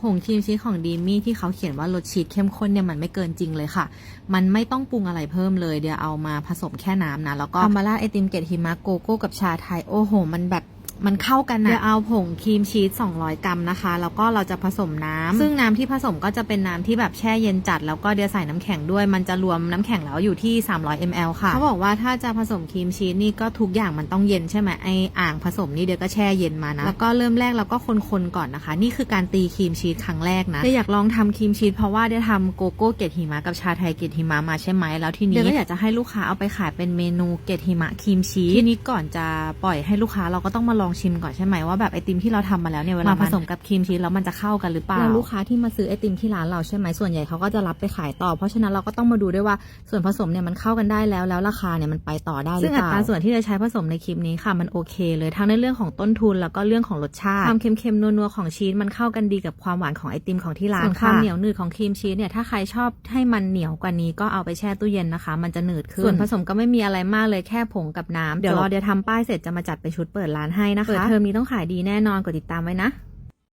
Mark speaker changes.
Speaker 1: ผงครีมชีสของดีมี่ที่เขาเขียนว่ารสชีสเข้มข้นเนี่ยมันไม่เกินจริงเลยค่ะ มันไม่ต้องปรุงอะไรเพิ่มเลยเดี๋ยวเอามาผสมแค่น้ำนะ แล้วก็อามาราไอติมเกตฮิมะโกโก้กับชาไทยโอ้โห มันแบบ มันเข้ากันนะเดี๋ยวเอาผงครีมชีส 200 กรัมนะคะ แล้วก็เราจะผสมน้ำซึ่งน้ำที่ผสมก็จะเป็นน้ำที่แบบแช่เย็นจัด แล้วก็เดี๋ยวใส่น้ำแข็งด้วย มันจะรวมน้ำแข็งแล้วอยู่ที่ 300 ml ค่ะ เขาบอกว่าถ้าจะผสมครีมชีสนี่ก็ทุกอย่างมันต้องเย็นใช่ไหมไออ่างผสมนี่เดี๋ยวก็แช่เย็นมานะ แล้วก็เริ่มแรกเราก็คนๆก่อนนะคะ นี่คือการตีครีมชีสครั้งแรกนะเดี๋ยวอยากลองทำครีมชีสเพราะว่าเดี๋ยวทำโกโก้เกล็ดหิมะกับชาไทยเกล็ดหิมะมาใช่ไหมแล้วทีนี้เดี๋ยวก็อยากจะให้ลูกค้าเอาไปขายเป็นเมนูเกล็ดหิมะครีมชีสทีนี้ก่อนจะปล่อยให้ลูกค้าเราก็ต้องมาลองชิมก่อนใช่ไหมว่าแบบไอติมที่เราทำมาแล้วเนี่ยเวลาผสมกับครีมชีสแล้วมันจะเข้ากันหรือเปล่าลูกค้าที่มาซื้อไอติมที่ร้านเราใช่ไหมส่วนใหญ่เขาก็จะรับไปขายต่อ เพราะฉะนั้นเราก็ต้องมาดูด้วยว่าส่วนผสมเนี่ยมันเข้ากันได้แล้วแล้วราคาเนี่ยมันไปต่อได้หรือเปล่าซึ่งอัตราส่วนที่จะใช้ผสมในคลิปนี้ค่ะมันโอเค เลยทั้งในเรื่องของต้นทุนแล้วก็เรื่องของรสชาติความเค็มๆนัวๆของชีสมันเข้ากันดีกับความหวานของไอติมของที่ร้านค่ะความเหนียวหนืดของครีมชีสเนี่ยถ้าใครชอบให้มันเหนียวกว่านี้ก็เอาไปแช่ตู้เย็นนะคะ มันจะหนืดขึ้นส่วนผสมก็ไม่มีอะไรมากเลยแค่ผงกับน้ำเดี๋ยวรอเดี๋ยวทำป้ายเสร็จจะมาจัดเป็นชุดเปิดร้านให้นะคะเปิดเทอมนี้ต้องขายดีแน่นอนกดติดตามไว้นะ